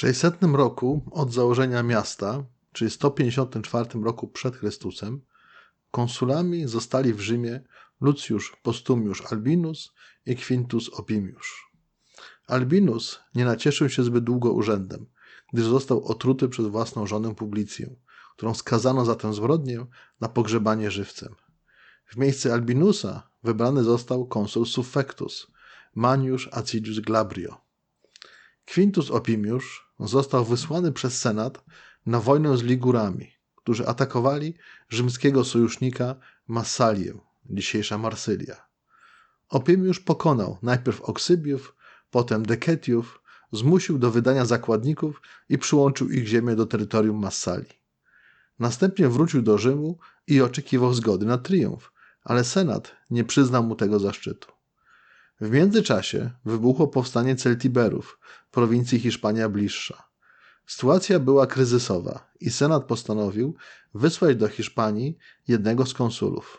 600 roku od założenia miasta, czyli 154 roku przed Chrystusem, konsulami zostali w Rzymie Lucjusz Postumiusz Albinus i Quintus Opimiusz. Albinus nie nacieszył się zbyt długo urzędem, gdyż został otruty przez własną żonę Publicję, którą skazano za tę zbrodnię na pogrzebanie żywcem. W miejsce Albinusa wybrany został konsul Suffectus, Manius Acidius Glabrio. Quintus Opimiusz został wysłany przez Senat na wojnę z Ligurami, którzy atakowali rzymskiego sojusznika Massalię, dzisiejsza Marsylia. Opimiusz pokonał najpierw Oksybiów, potem Deketiów, zmusił do wydania zakładników i przyłączył ich ziemię do terytorium Massalii. Następnie wrócił do Rzymu i oczekiwał zgody na triumf, ale Senat nie przyznał mu tego zaszczytu. W międzyczasie wybuchło powstanie Celtiberów, prowincji Hiszpania Bliższa. Sytuacja była kryzysowa i Senat postanowił wysłać do Hiszpanii jednego z konsulów.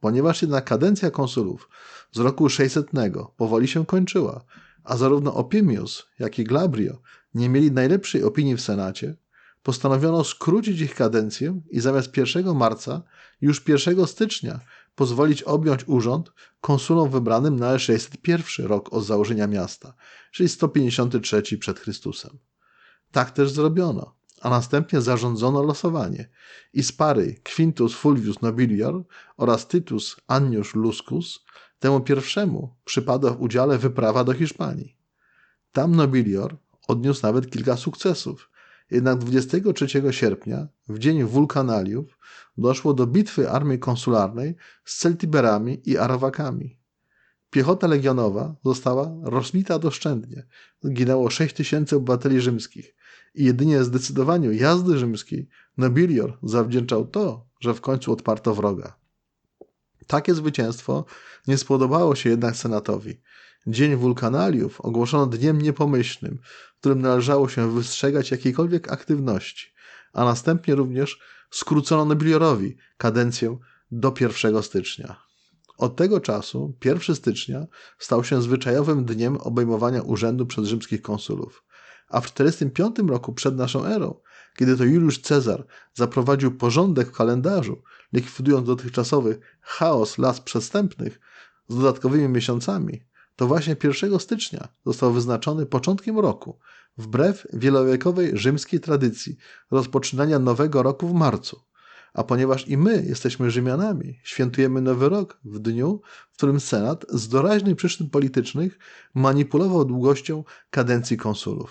Ponieważ jednak kadencja konsulów z roku 600 powoli się kończyła, a zarówno Opimius, jak i Glabrio nie mieli najlepszej opinii w Senacie, postanowiono skrócić ich kadencję i zamiast 1 marca już 1 stycznia pozwolić objąć urząd konsulom wybranym na 601 rok od założenia miasta, czyli 153 przed Chrystusem. Tak też zrobiono, a następnie zarządzono losowanie i z pary Quintus Fulvius Nobilior oraz Titus Annius Luscus temu pierwszemu przypadła w udziale wyprawa do Hiszpanii. Tam Nobilior odniósł nawet kilka sukcesów, jednak 23 sierpnia, w dzień wulkanaliów, doszło do bitwy armii konsularnej z Celtiberami i Arawakami. Piechota legionowa została rozmita doszczętnie. Zginęło 6 tysięcy obywateli rzymskich i jedynie zdecydowaniu jazdy rzymskiej Nobilior zawdzięczał to, że w końcu odparto wroga. Takie zwycięstwo nie spodobało się jednak senatowi. Dzień wulkanaliów ogłoszono dniem niepomyślnym, w którym należało się wystrzegać jakiejkolwiek aktywności, a następnie również skrócono Nobiliorowi kadencję do 1 stycznia. Od tego czasu 1 stycznia stał się zwyczajowym dniem obejmowania urzędu przez rzymskich konsulów. A w 45 roku przed naszą erą, kiedy to Juliusz Cezar zaprowadził porządek w kalendarzu, likwidując dotychczasowy chaos las przestępnych z dodatkowymi miesiącami, to właśnie 1 stycznia został wyznaczony początkiem roku, wbrew wielowiekowej rzymskiej tradycji rozpoczynania nowego roku w marcu. A ponieważ i my jesteśmy Rzymianami, świętujemy Nowy Rok w dniu, w którym Senat z doraźnych przyczyn politycznych manipulował długością kadencji konsulów.